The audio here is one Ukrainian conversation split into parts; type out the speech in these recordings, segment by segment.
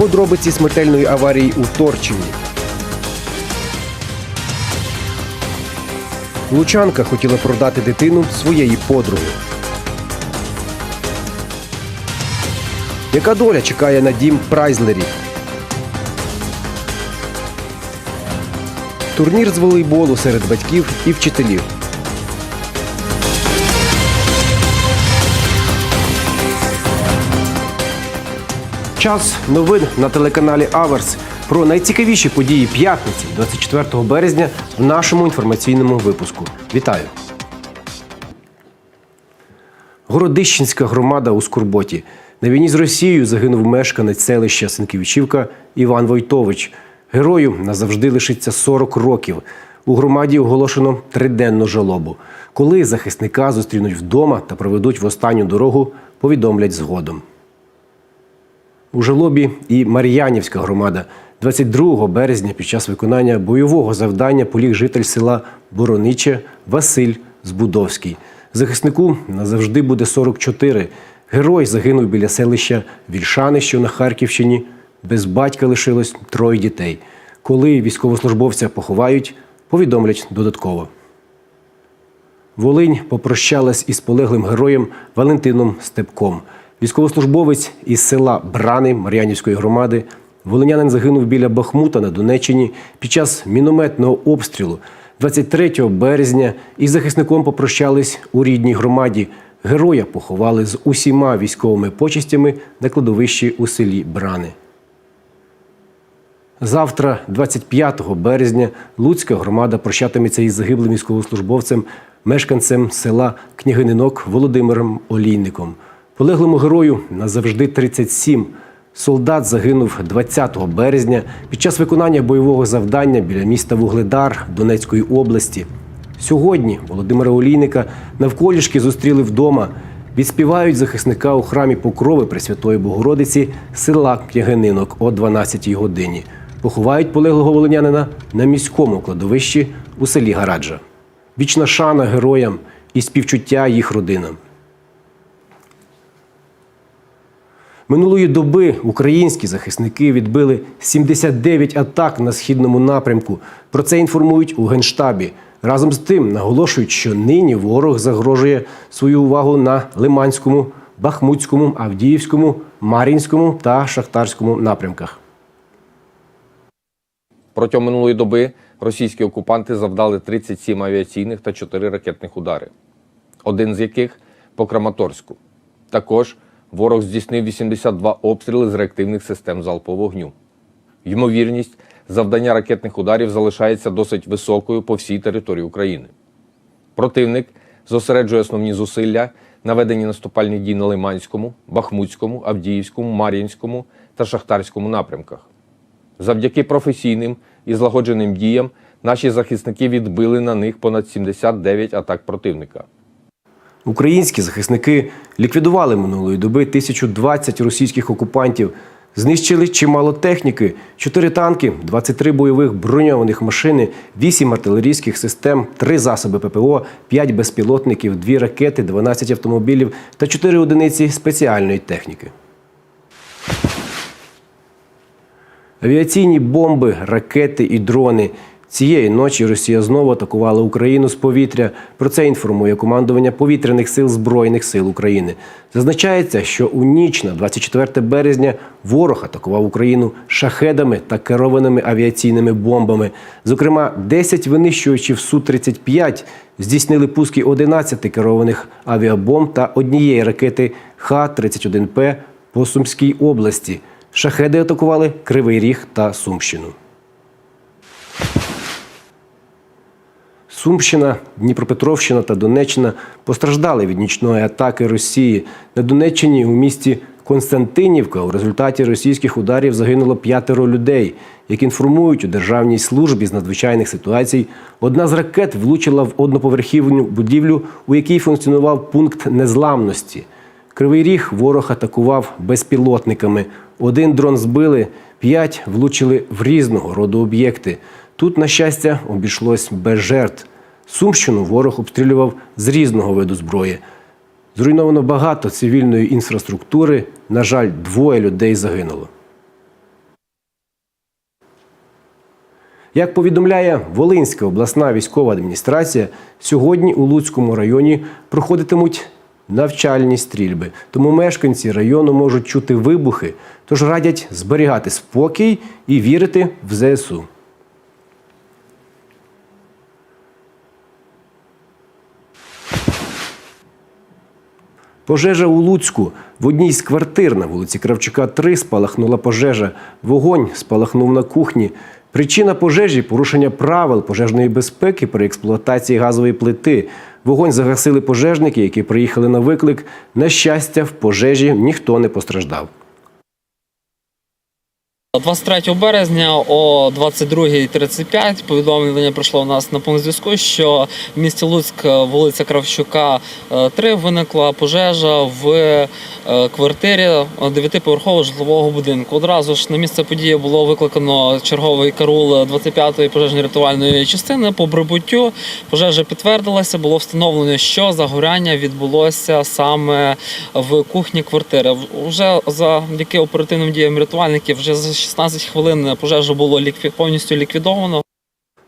Подробиці смертельної аварії у Торчині. Лучанка хотіла продати дитину своєї подруги. Яка доля чекає на дім прайзлерів? Турнір з волейболу серед батьків і вчителів. Час новин на телеканалі Аверс про найцікавіші події п'ятниці, 24 березня, в нашому інформаційному випуску. Вітаю! Городищенська громада у Скорботі. На війні з Росією загинув мешканець селища Сенківичівка Іван Войтович. Герою назавжди лишиться 40 років. У громаді оголошено триденну жалобу. Коли захисника зустрінуть вдома та проведуть в останню дорогу, повідомлять згодом. У жалобі і Мар'янівська громада. 22 березня під час виконання бойового завдання поліг житель села Борониче Василь Збудовський. Захиснику назавжди буде 44. Герой загинув біля селища Вільшани, що на Харківщині. Без батька лишилось троє дітей. Коли військовослужбовця поховають, повідомлять додатково. Волинь попрощалась із полеглим героєм Валентином Степком. Військовослужбовець із села Брани Мар'янівської громади. Волинянин загинув біля Бахмута на Донеччині під час мінометного обстрілу. 23 березня із захисником попрощались у рідній громаді. Героя поховали з усіма військовими почестями на кладовищі у селі Брани. Завтра, 25 березня, Луцька громада прощатиметься із загиблим військовослужбовцем, мешканцем села Княгининок Володимиром Олійником. Полеглому герою назавжди 37. Солдат загинув 20 березня під час виконання бойового завдання біля міста Вугледар Донецької області. Сьогодні Володимира Олійника навколішки зустріли вдома. Відспівають захисника у храмі Покрови Пресвятої Богородиці села Княгининок о 12-й годині. Поховають полеглого волинянина на міському кладовищі у селі Гараджа. Вічна шана героям і співчуття їх родинам. Минулої доби українські захисники відбили 79 атак на східному напрямку. Про це інформують у Генштабі. Разом з тим наголошують, що нині ворог загрожує свою увагу на Лиманському, Бахмутському, Авдіївському, Мар'їнському та Шахтарському напрямках. Протягом минулої доби російські окупанти завдали 37 авіаційних та 4 ракетних удари, один з яких по Краматорську. Також ворог здійснив 82 обстріли з реактивних систем залпового вогню. Ймовірність завдання ракетних ударів залишається досить високою по всій території України. Противник зосереджує основні зусилля на веденні наступальних дій на Лиманському, Бахмутському, Авдіївському, Мар'їнському та Шахтарському напрямках. Завдяки професійним і злагодженим діям наші захисники відбили на них понад 79 атак противника. Українські захисники ліквідували минулої доби 1020 російських окупантів, знищили чимало техніки, 4 танки, 23 бойових броньованих машини, 8 артилерійських систем, 3 засоби ППО, 5 безпілотників, 2 ракети, 12 автомобілів та 4 одиниці спеціальної техніки. Авіаційні бомби, ракети і дрони. Цієї ночі Росія знову атакувала Україну з повітря. Про це інформує командування повітряних сил Збройних сил України. Зазначається, що у ніч на 24 березня ворог атакував Україну шахедами та керованими авіаційними бомбами. Зокрема, 10 винищувачів Су-35 здійснили пуски 11 керованих авіабомб та однієї ракети Х-31П по Сумській області. Шахеди атакували Кривий Ріг та Сумщину. Сумщина, Дніпропетровщина та Донеччина постраждали від нічної атаки Росії. На Донеччині у місті Константинівка у результаті російських ударів загинуло п'ятеро людей. Як інформують у Державній службі з надзвичайних ситуацій, одна з ракет влучила в одноповерхівну будівлю, у якій функціонував пункт незламності. Кривий ріг ворог атакував безпілотниками. Один дрон збили, п'ять влучили в різного роду об'єкти. Тут, на щастя, обійшлось без жертв. Сумщину ворог обстрілював з різного виду зброї. Зруйновано багато цивільної інфраструктури. На жаль, двоє людей загинуло. Як повідомляє Волинська обласна військова адміністрація, сьогодні у Луцькому районі проходитимуть навчальні стрільби. Тому мешканці району можуть чути вибухи, тож радять зберігати спокій і вірити в ЗСУ. Пожежа у Луцьку. В одній з квартир на вулиці Кравчука 3 спалахнула пожежа. Вогонь спалахнув на кухні. Причина пожежі порушення правил пожежної безпеки при експлуатації газової плити. Вогонь загасили пожежники, які приїхали на виклик. На щастя, в пожежі ніхто не постраждав. 23 березня о 22.35 повідомлення прийшло у нас на пункт зв'язку, що в місті Луцьк, вулиця Кравчука, 3 виникла пожежа в е, квартирі 9-поверхового житлового будинку. Одразу ж на місце події було викликано черговий карул 25-ї пожежної рятувальної частини. По прибуттю пожежа підтвердилася, було встановлено, що загоряння відбулося саме в кухні квартири. Вже завдяки оперативним діям рятувальників вже 16 хвилин пожежа було лікві... повністю ліквідовано.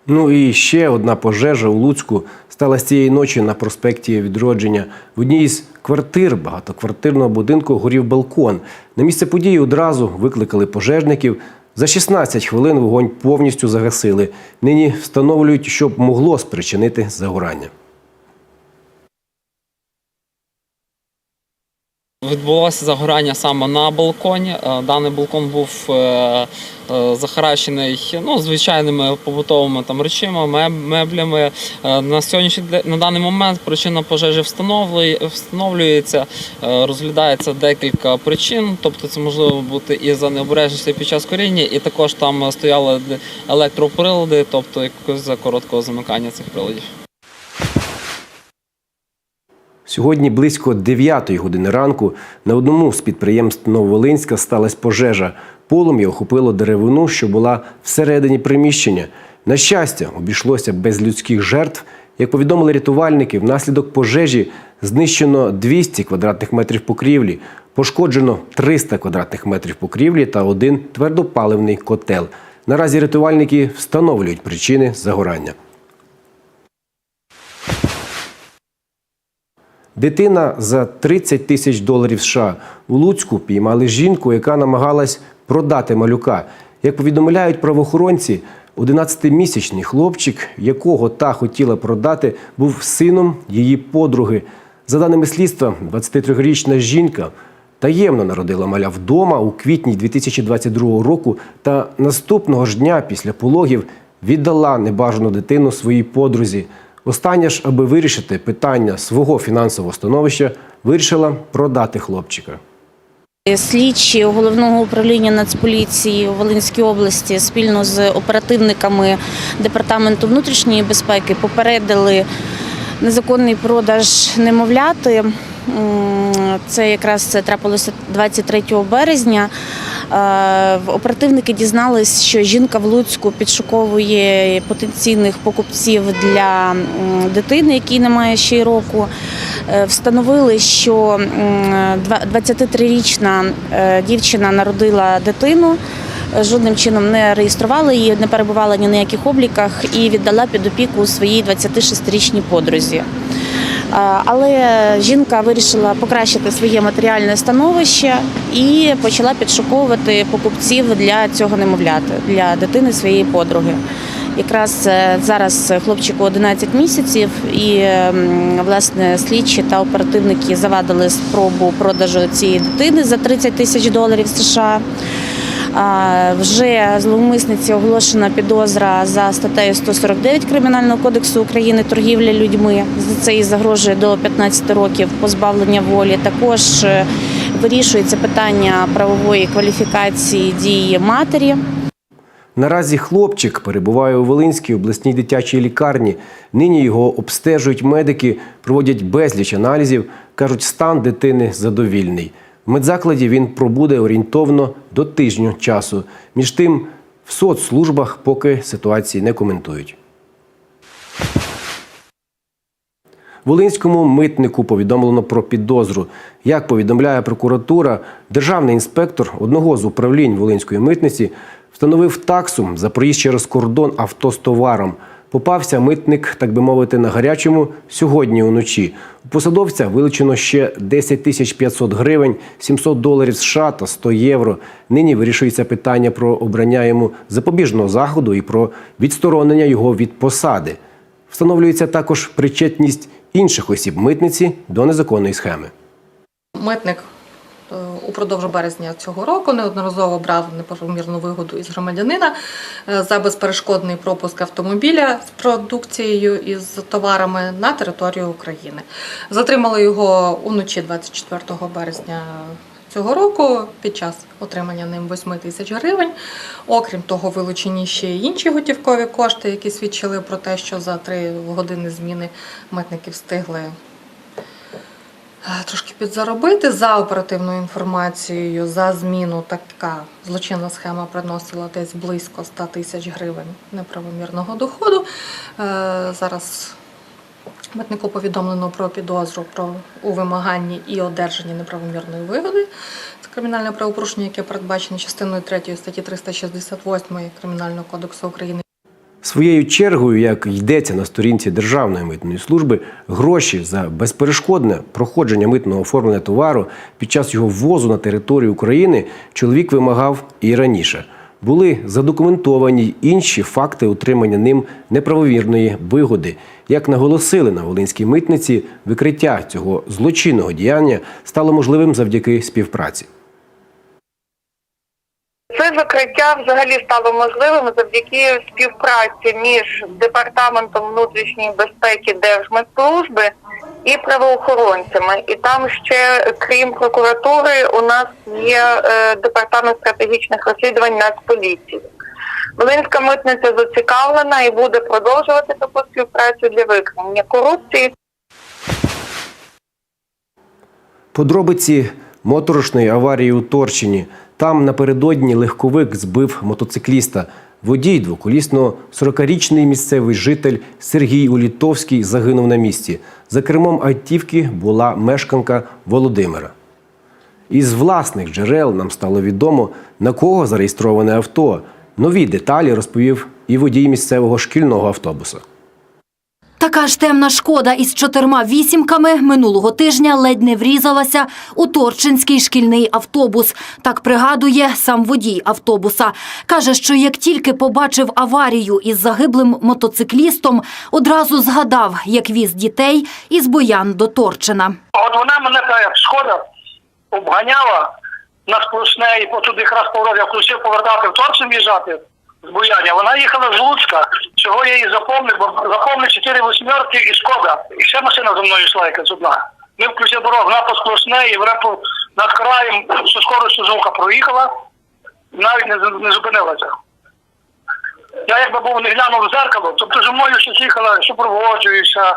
Ну і ще одна пожежа у Луцьку сталася цієї ночі на проспекті Відродження. В одній з квартир багатоквартирного будинку горів балкон. На місце події одразу викликали пожежників. За 16 хвилин вогонь повністю загасили. Нині встановлюють, що могло спричинити загорання. Відбулося загорання саме на балконі. Е, Даний балкон був е, е, захаращений ну, звичайними побутовими там речима, меблями. На сьогоднішній на даний момент причина пожежі встановлюється, розглядається декілька причин. Тобто це можливо бути і за необережності під час коріння, і також там стояли електроприлади, тобто якось за короткого замикання цих приладів. Сьогодні близько 9 години ранку на одному з підприємств Нововолинська сталася пожежа. Полум'я охопило деревину, що була всередині приміщення. На щастя, обійшлося без людських жертв. Як повідомили рятувальники, внаслідок пожежі знищено 200 квадратних метрів покрівлі, пошкоджено 300 квадратних метрів покрівлі та один твердопаливний котел. Наразі рятувальники встановлюють причини загорання. Дитина за 30 тисяч доларів США у Луцьку піймали жінку, яка намагалась продати малюка. Як повідомляють правоохоронці, 11-місячний хлопчик, якого та хотіла продати, був сином її подруги. За даними слідства, 23-річна жінка таємно народила маля вдома у квітні 2022 року та наступного ж дня після пологів віддала небажану дитину своїй подрузі. Остання ж, аби вирішити питання свого фінансового становища, вирішила продати хлопчика. Слідчі головного управління Нацполіції у Волинській області спільно з оперативниками департаменту внутрішньої безпеки попередили незаконний продаж немовляти. Це якраз це трапилося 23 березня. Е, Оперативники дізнались, що жінка в Луцьку підшуковує потенційних покупців для дитини, якій немає ще й року. Е, Встановили, що м, два- 23-річна е, дівчина народила дитину. Жодним чином не реєструвала її, не перебувала ні на яких обліках і віддала під опіку своїй 26-річній подрузі. А, Але жінка вирішила покращити своє матеріальне становище і почала підшуковувати покупців для цього немовляти, для дитини своєї подруги. Якраз е, зараз хлопчику 11 місяців, і власне слідчі та оперативники завадили спробу продажу цієї дитини за 30 тисяч доларів США. Вже зловмисниці оголошена підозра за статтею 149 Кримінального кодексу України торгівля людьми. За це їй загрожує до 15 років позбавлення волі. Також е, вирішується питання правової кваліфікації дії матері. Наразі хлопчик перебуває у Волинській обласній дитячій лікарні. Нині його обстежують медики, проводять безліч аналізів. кажуть, стан дитини задовільний. В медзакладі він пробуде орієнтовно до тижню часу. Між тим, в соцслужбах поки ситуації не коментують. Волинському митнику повідомлено про підозру. Як повідомляє прокуратура, державний інспектор одного з управлінь Волинської митниці Встановив таксу за проїзд через кордон авто з товаром. Попався митник, так би мовити, на гарячому сьогодні уночі. У посадовця вилучено ще 10 тисяч 500 гривень, 700 доларів США та 100 євро. Нині вирішується питання про обрання йому запобіжного заходу і про відсторонення його від посади. Встановлюється також причетність інших осіб митниці до незаконної схеми. Митник упродовж березня цього року неодноразово брав неправомірну вигоду із громадянина е, за безперешкодний пропуск автомобіля з продукцією і з товарами на територію України. Затримали його уночі 24 березня. Цього року під час отримання ним 8 тисяч гривень. Окрім того, вилучені ще й інші готівкові кошти, які свідчили про те, що за три години зміни митники встигли Трошки підзаробити за оперативною інформацією за зміну така злочинна схема приносила десь близько 100 тисяч гривень неправомірного доходу. Е, Зараз митнику повідомлено про підозру про у вимаганні і одержанні неправомірної вигоди. Це кримінальне правопорушення, яке передбачено частиною 3 статті 368 Кримінального кодексу України. Своєю чергою, як йдеться на сторінці Державної митної служби, гроші за безперешкодне проходження митного оформлення товару під час його ввозу на територію України чоловік вимагав і раніше. Були задокументовані інші факти отримання ним неправовірної вигоди. Як наголосили на Волинській митниці, викриття цього злочинного діяння стало можливим завдяки співпраці. Це закриття взагалі стало можливим завдяки співпраці між департаментом внутрішньої безпеки Держмедслужби і правоохоронцями. І там ще, крім прокуратури, у нас є е, департамент стратегічних розслідувань Нацполіції. Волинська митниця зацікавлена і буде продовжувати таку співпрацю для виконання корупції. Подробиці моторошної аварії у Торчині. Там напередодні легковик збив мотоцикліста. Водій двоколісного 40-річний місцевий житель Сергій Улітовський загинув на місці. За кермом автівки була мешканка Володимира. Із власних джерел нам стало відомо, на кого зареєстроване авто. Нові деталі розповів і водій місцевого шкільного автобуса. Така ж темна шкода із чотирма вісімками минулого тижня ледь не врізалася у Торчинський шкільний автобус. Так пригадує сам водій автобуса. Каже, що як тільки побачив аварію із загиблим мотоциклістом, одразу згадав, як віз дітей із Боян до Торчина. От вона мене та шкода обганяла на сплошне і туди якраз поворот я включив повертати в Торчин в'їжджати з Буяння. Вона їхала з Луцька, чого я її запомнив, бо запомнив чотири восьмерки і шкода. І ще машина за мною йшла якась одна. Ми включили дорогу, вона по і вона по- над краєм зі скоростю звука проїхала, навіть не, не зупинилася. Я якби був не глянув в зеркало, тобто зі мною щось їхала, супроводжуюся,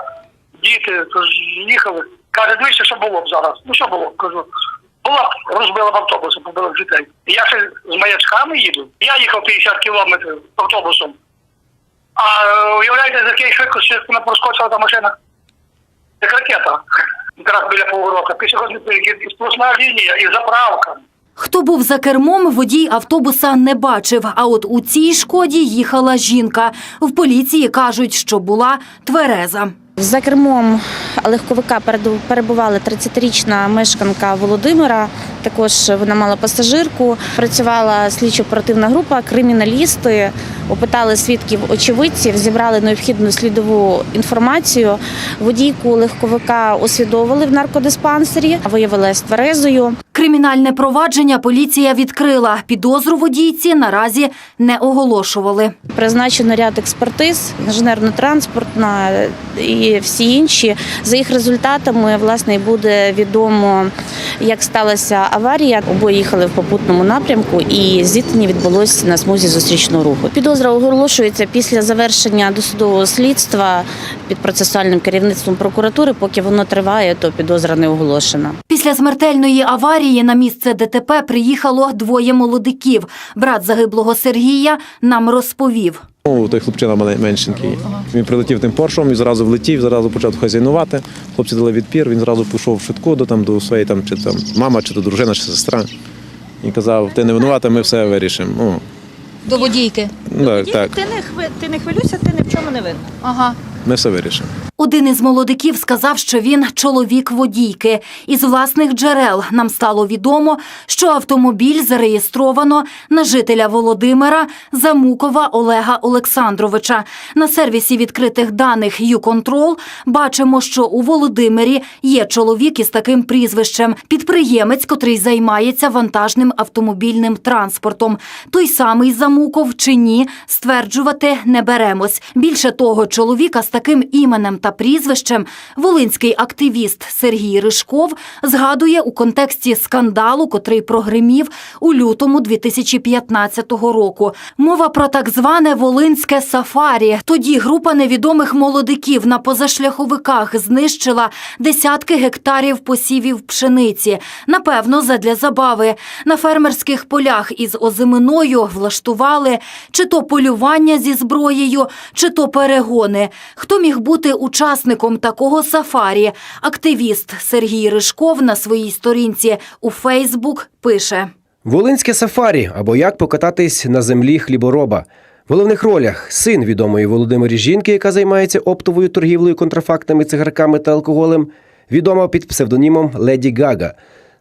діти, то ж їхали. Каже, дивіться, що було б зараз. Ну що було? Кажу, була розбила б автобус, побила дітей. Я ще з маячками їду. Я їхав 50 кілометрів автобусом. А уявляєте, з якої швидкості вона проскочила та машина? Як ракета. Якраз біля поворота. Пішохідний перехід, лінія, і заправка. Хто був за кермом, водій автобуса не бачив. А от у цій шкоді їхала жінка. В поліції кажуть, що була твереза. За кермом легковика перебувала 30-річна мешканка Володимира. Також вона мала пасажирку. Працювала слідчо-оперативна група, криміналісти, опитали свідків очевидців, зібрали необхідну слідову інформацію. Водійку легковика освідовили в наркодиспансері, виявилась тверезою. Кримінальне провадження поліція відкрила. Підозру водійці наразі не оголошували. Призначено ряд експертиз, інженерно-транспортна і всі інші. За їх результатами власне і буде відомо, як сталася аварія. Обоє їхали в попутному напрямку, і зіткнення відбулося на смузі зустрічного руху. Підозра оголошується після завершення досудового слідства під процесуальним керівництвом прокуратури. Поки воно триває, то підозра не оголошена. Після смертельної аварії на місце ДТП приїхало двоє молодиків. Брат загиблого Сергія нам розповів. Ну, той хлопчина меншенький. Він прилетів тим поршом і зразу влетів, зразу почав хазяйнувати. Хлопці дали відпір, він зразу пішов в швидку до, там, до своєї там, чи там, мама, чи то дружина, чи сестра. І казав, ти не винувата, ми все вирішимо. Ну, До водійки. Ну, так, Ти не хви... ти не хвилюйся, ти ні в чому не винна. Ага. Ми все вирішимо. Один із молодиків сказав, що він чоловік водійки. Із власних джерел нам стало відомо, що автомобіль зареєстровано на жителя Володимира Замукова Олега Олександровича. На сервісі відкритих даних «Юконтрол» бачимо, що у Володимирі є чоловік із таким прізвищем – підприємець, котрий займається вантажним автомобільним транспортом. Той самий Замуков чи ні, стверджувати не беремось. Більше того, чоловіка таким іменем та прізвищем волинський активіст Сергій Ришков згадує у контексті скандалу, котрий прогримів у лютому 2015 року. Мова про так зване волинське сафарі. Тоді група невідомих молодиків на позашляховиках знищила десятки гектарів посівів пшениці. Напевно, задля забави. На фермерських полях із озиминою влаштували чи то полювання зі зброєю, чи то перегони. Хто міг бути учасником такого сафарі? Активіст Сергій Ришков на своїй сторінці у Фейсбук пише. Волинське сафарі або як покататись на землі хлібороба. В головних ролях син відомої Володимирі жінки, яка займається оптовою торгівлею контрафактними цигарками та алкоголем, відома під псевдонімом Леді Гага.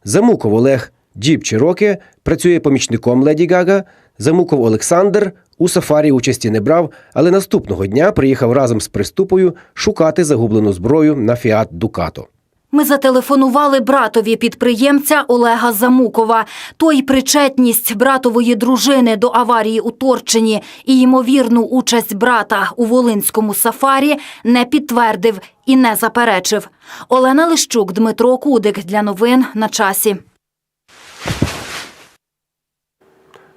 Замуков Олег Джіп Чироке працює помічником Леді Гага. Замуков Олександр у сафарі участі не брав, але наступного дня приїхав разом з приступою шукати загублену зброю на Фіат Дукато. Ми зателефонували братові підприємця Олега Замукова. Той причетність братової дружини до аварії у Торчині і ймовірну участь брата у волинському сафарі не підтвердив і не заперечив. Олена Лищук, Дмитро Кудик для новин на часі.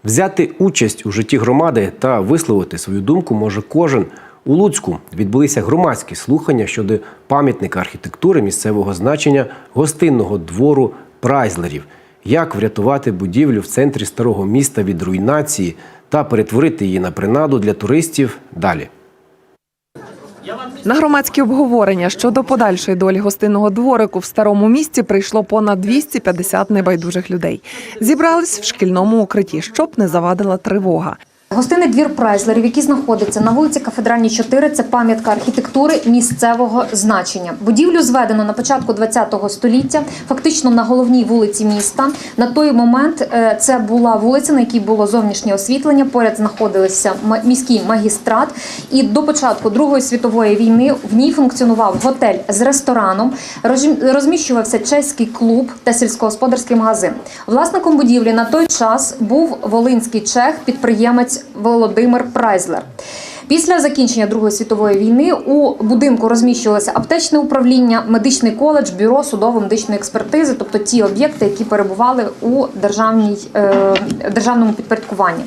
Взяти участь у житті громади та висловити свою думку може кожен. У Луцьку відбулися громадські слухання щодо пам'ятника архітектури місцевого значення гостинного двору прайзлерів, як врятувати будівлю в центрі старого міста від руйнації та перетворити її на принаду для туристів далі. На громадські обговорення щодо подальшої долі гостинного дворику в старому місті прийшло понад 250 небайдужих людей. Зібрались в шкільному укритті, щоб не завадила тривога. Гостинний двір Прайзлерів, який знаходиться на вулиці Кафедральній 4, це пам'ятка архітектури місцевого значення. Будівлю зведено на початку ХХ століття, фактично на головній вулиці міста. На той момент е, це була вулиця, на якій було зовнішнє освітлення. Поряд знаходилися міський магістрат. І до початку Другої світової війни в ній функціонував готель з рестораном, розмі- розміщувався чеський клуб та сільськогосподарський магазин. Власником будівлі на той час був волинський чех, підприємець Володимир Прайзлер. Після закінчення Другої світової війни у будинку розміщувалося аптечне управління, медичний коледж, бюро судово-медичної експертизи, тобто ті об'єкти, які перебували у державній, е, державному підпорядкуванні.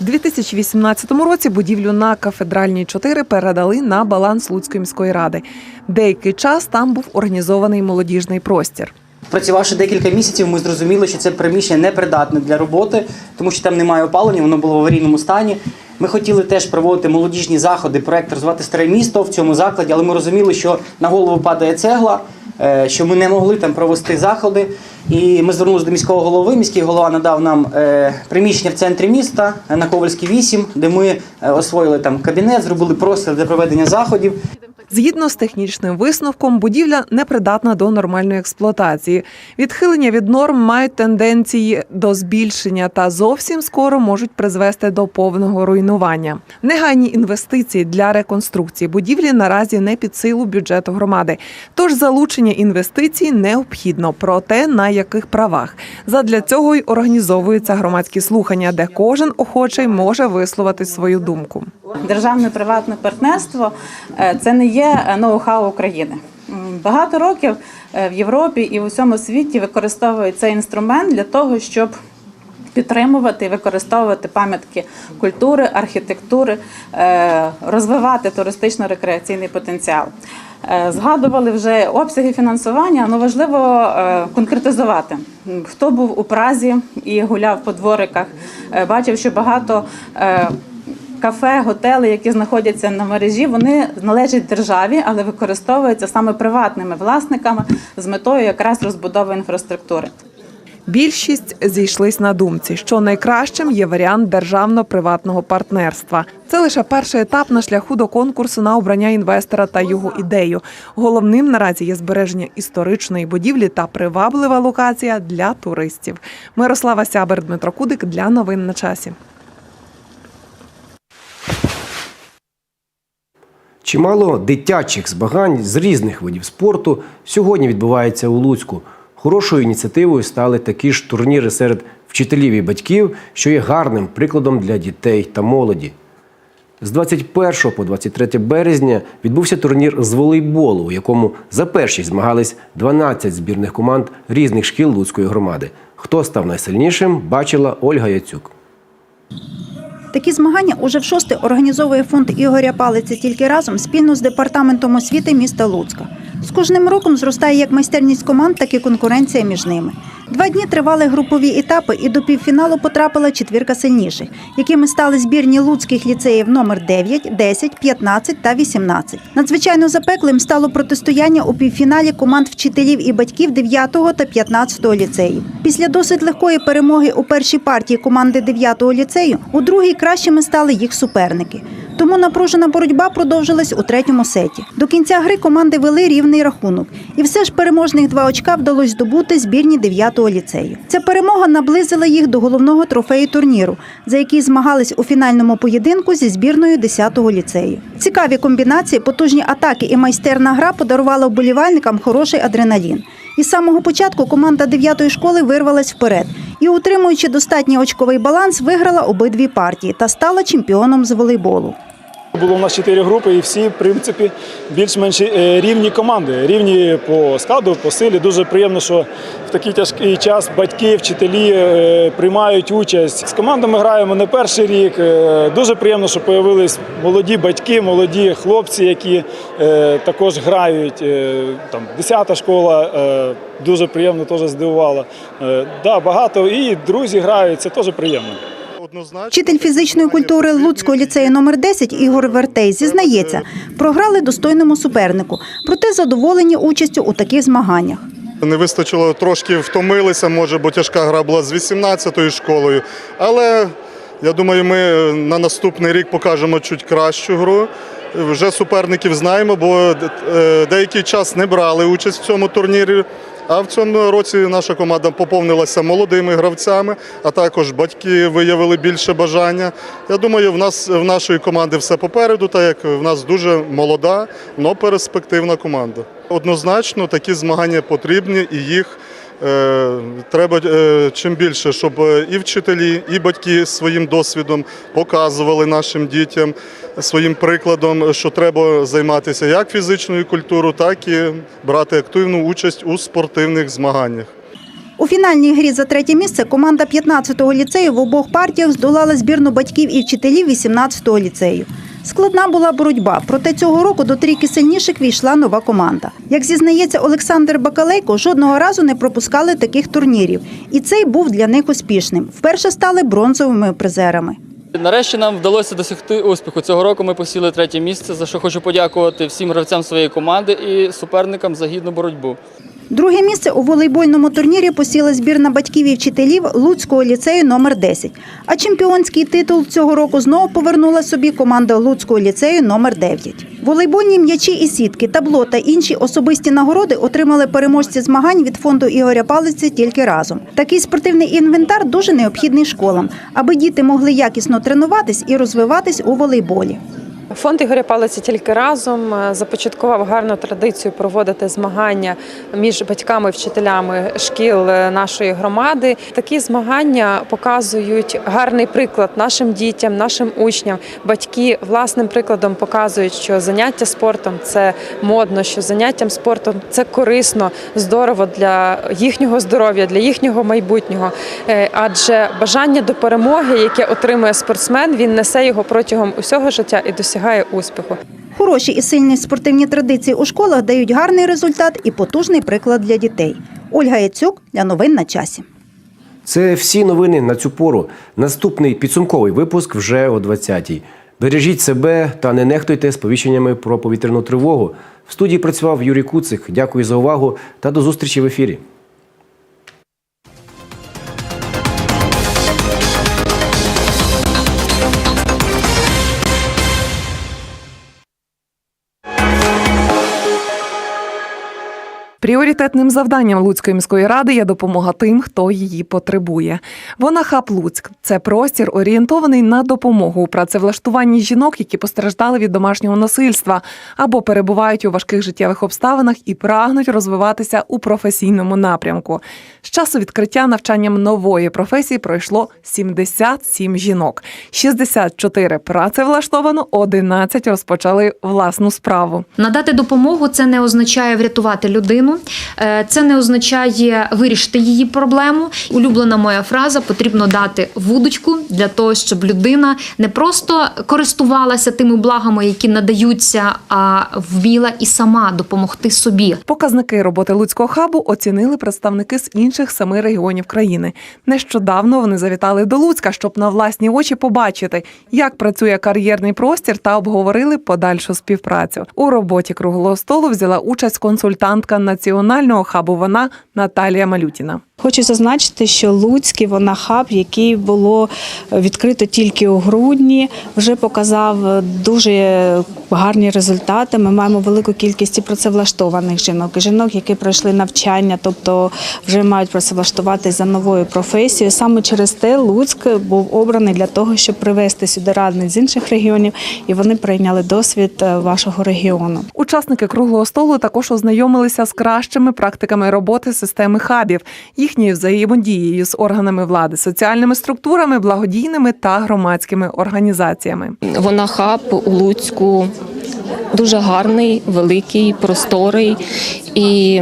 У 2018 році будівлю на кафедральній 4 передали на баланс Луцької міської ради. Деякий час там був організований молодіжний простір. Працювавши декілька місяців, ми зрозуміли, що це приміщення непридатне для роботи, тому що там немає опалення, воно було в аварійному стані. Ми хотіли теж проводити молодіжні заходи, проект розвивати старе місто в цьому закладі, але ми розуміли, що на голову падає цегла, е, що ми не могли там провести заходи. І ми звернулися до міського голови. Міський голова надав нам е, приміщення в центрі міста е, на Ковальській 8, де ми е, освоїли там кабінет, зробили простір для проведення заходів. Згідно з технічним висновком, будівля непридатна до нормальної експлуатації. Відхилення від норм мають тенденції до збільшення та зовсім скоро можуть призвести до повного руйнування. Негайні інвестиції для реконструкції будівлі наразі не під силу бюджету громади. Тож залучення інвестицій необхідно. Проте на яких правах задля цього й організовуються громадські слухання, де кожен охочий може висловити свою думку. Державне приватне партнерство е, це не є е, ноу-хау України. Багато років е, в Європі і в усьому світі використовують цей інструмент для того, щоб підтримувати і використовувати пам'ятки культури, архітектури, розвивати туристично-рекреаційний потенціал. Е, Згадували вже обсяги фінансування, але важливо е, конкретизувати. Хто був у Празі і гуляв по двориках, е, бачив, що багато кафе, готели, які знаходяться на мережі, вони належать державі, але використовуються саме приватними власниками з метою якраз розбудови інфраструктури. Більшість зійшлись на думці, що найкращим є варіант державно-приватного партнерства. Це лише перший етап на шляху до конкурсу на обрання інвестора та його ідею. Головним наразі є збереження історичної будівлі та приваблива локація для туристів. Мирослава Сябер, Дмитро Кудик для новин на часі. Чимало дитячих змагань з різних видів спорту сьогодні відбувається у Луцьку. Хорошою ініціативою стали такі ж турніри серед вчителів і батьків, що є гарним прикладом для дітей та молоді. З 21 по 23 березня відбувся турнір з волейболу, у якому за першість змагались 12 збірних команд різних шкіл Луцької громади. Хто став найсильнішим, бачила Ольга Яцюк. Такі змагання уже в шосте організовує фонд Ігоря Палиця тільки разом спільно з департаментом освіти міста Луцька. З кожним роком зростає як майстерність команд, так і конкуренція між ними. Два дні тривали групові етапи, і до півфіналу потрапила четвірка сильніших, якими стали збірні луцьких ліцеїв номер 9, 10, 15 та 18. Надзвичайно запеклим стало протистояння у півфіналі команд вчителів і батьків 9 та 15 ліцеїв. Після досить легкої перемоги у першій партії команди 9 ліцею у другій кращими стали їх суперники. Тому напружена боротьба продовжилась у третьому сеті. До кінця гри команди вели рівний рахунок, і все ж переможних два очка вдалося здобути збірні 9-го ліцею. Ця перемога наблизила їх до головного трофею турніру, за який змагались у фінальному поєдинку зі збірною 10-го ліцею. Цікаві комбінації, потужні атаки і майстерна гра подарувала вболівальникам хороший адреналін. Із самого початку команда 9-ї школи вирвалась вперед і, утримуючи достатній очковий баланс, виграла обидві партії та стала чемпіоном з волейболу. Було у нас чотири групи, і всі, в принципі, більш-менш е, рівні команди, рівні по складу, по силі. Дуже приємно, що в такий тяжкий час батьки, вчителі е, приймають участь. З командами граємо не перший рік. Е, Дуже приємно, що з'явились молоді батьки, молоді хлопці, які також грають. Там 10-та школа дуже приємно теж здивувала. Да, багато і друзі грають, це теж приємно. Вчитель фізичної культури Луцького ліцею номер 10 Ігор Вертей зізнається, програли достойному супернику, проте задоволені участю у таких змаганнях. Не вистачило трошки втомилися, може, бо тяжка гра була з 18-ю школою. Але я думаю, ми на наступний рік покажемо чуть кращу гру. Вже суперників знаємо, бо е, деякий час не брали участь в цьому турнірі. А в цьому році наша команда поповнилася молодими гравцями, а також батьки виявили більше бажання. Я думаю, в нас в нашої команди все попереду, так як в нас дуже молода, але перспективна команда. Однозначно такі змагання потрібні і їх треба е, чим більше, щоб і вчителі, і батьки своїм досвідом показували нашим дітям своїм прикладом, що треба займатися як фізичною культурою, так і брати активну участь у спортивних змаганнях. У фінальній грі за третє місце команда 15-го ліцею в обох партіях здолала збірну батьків і вчителів 18-го ліцею. Складна була боротьба, проте цього року до трійки сильніших війшла нова команда. Як зізнається Олександр Бакалейко, жодного разу не пропускали таких турнірів, і цей був для них успішним. Вперше стали бронзовими призерами. Нарешті нам вдалося досягти успіху. Цього року ми посіли третє місце, за що хочу подякувати всім гравцям своєї команди і суперникам за гідну боротьбу. Друге місце у волейбольному турнірі посіла збірна батьків і вчителів Луцького ліцею номер 10 А чемпіонський титул цього року знову повернула собі команда Луцького ліцею номер 9 Волейбольні м'ячі і сітки, табло та інші особисті нагороди отримали переможці змагань від фонду Ігоря Палиці тільки разом. Такий спортивний інвентар дуже необхідний школам, аби діти могли якісно тренуватись і розвиватись у волейболі. Фонд Ігоря Палиці тільки разом е, започаткував гарну традицію проводити змагання між батьками і вчителями шкіл е, нашої громади. Такі змагання показують гарний приклад нашим дітям, нашим учням. Батьки власним прикладом показують, що заняття спортом це модно, що заняттям спортом це корисно, здорово для їхнього здоров'я, для їхнього майбутнього. Е, Адже бажання до перемоги, яке отримує спортсмен, він несе його протягом усього життя і досягає успіху. Хороші і сильні спортивні традиції у школах дають гарний результат і потужний приклад для дітей. Ольга Яцюк для новин на часі. Це всі новини на цю пору. Наступний підсумковий випуск вже о 20-й. Бережіть себе та не нехтуйте сповіщеннями про повітряну тривогу. В студії працював Юрій Куцик. Дякую за увагу та до зустрічі в ефірі. Пріоритетним завданням Луцької міської ради є допомога тим, хто її потребує. Вона хаб Луцьк це простір, орієнтований на допомогу у працевлаштуванні жінок, які постраждали від домашнього насильства або перебувають у важких життєвих обставинах і прагнуть розвиватися у професійному напрямку. З часу відкриття навчанням нової професії пройшло 77 жінок, 64 працевлаштовано, 11 розпочали власну справу. Надати допомогу це не означає врятувати людину, е, це не означає вирішити її проблему. Улюблена моя фраза потрібно дати вудочку для того, щоб людина не просто користувалася тими благами, які надаються, а вміла і сама допомогти собі. Показники роботи Луцького хабу оцінили представники з інших семи регіонів країни. Нещодавно вони завітали до Луцька, щоб на власні очі побачити, як працює кар'єрний простір та обговорили подальшу співпрацю. У роботі круглого столу взяла участь консультантка національного хабу. Вона Наталія Малютіна. Хочу зазначити, що Луцький вона хаб, який було відкрито тільки у грудні, вже показав дуже гарні результати. Ми маємо велику кількість і працевлаштованих жінок, і жінок, які пройшли навчання, тобто вже мають працевлаштуватись за новою професією. Саме через те Луцьк був обраний для того, щоб привезти сюди радниць з інших регіонів, і вони прийняли досвід е, вашого регіону. Учасники круглого столу також ознайомилися з кращими практиками роботи системи хабів, їхньою взаємодією з органами влади, соціальними структурами, благодійними та громадськими організаціями. Вона хаб у Луцьку дуже гарний, великий, просторий. І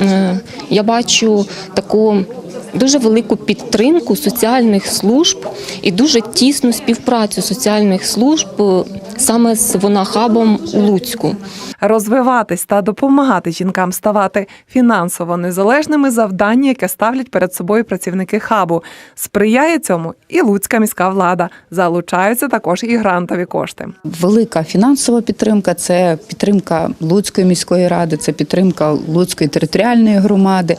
е, я бачу таку дуже велику підтримку соціальних служб і дуже тісну співпрацю соціальних служб е, саме з вона хабом у Луцьку. Розвиватись та допомагати жінкам ставати фінансово незалежними завдання, яке ставлять перед собою працівники хабу. Сприяє цьому і Луцька міська влада. Залучаються також і грантові кошти. Велика фінансова підтримка це підтримка Луцької міської ради, це підтримка Луцької територіальної громади.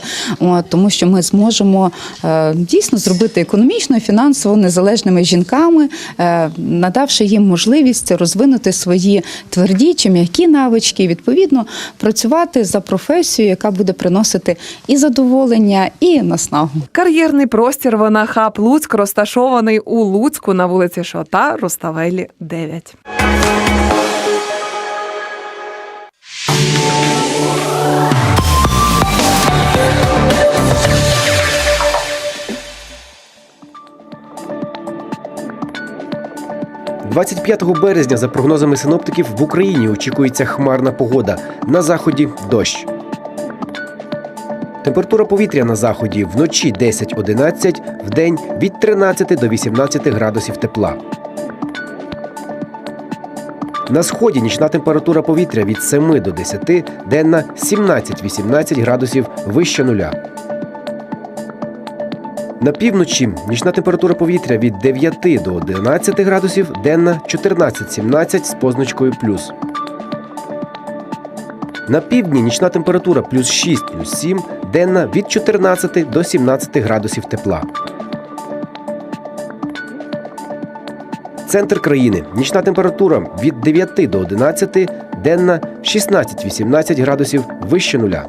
Тому що ми зможемо е, дійсно зробити економічно і фінансово незалежними жінками, е, надавши їм можливість розвинути свої тверді чи м'які навички, відповідно працювати за професією, яка буде приносити і задоволення, і наснагу. Кар'єрний простір вона хаб Луцьк розташований у Луцьку на вулиці Шота, Руставелі, 9. – 25 березня, за прогнозами синоптиків, в Україні очікується хмарна погода. На заході дощ. Температура повітря на заході вночі 10-11, вдень від 13 до 18 градусів тепла. На сході нічна температура повітря від 7 до 10, денна 17-18 градусів вище нуля. На півночі нічна температура повітря від 9 до 11 градусів, денна 14-17 з позначкою плюс. На півдні нічна температура плюс 6, плюс 7, денна від 14 до 17 градусів тепла. Центр країни. Нічна температура від 9 до 11, денна 16-18 градусів вище нуля.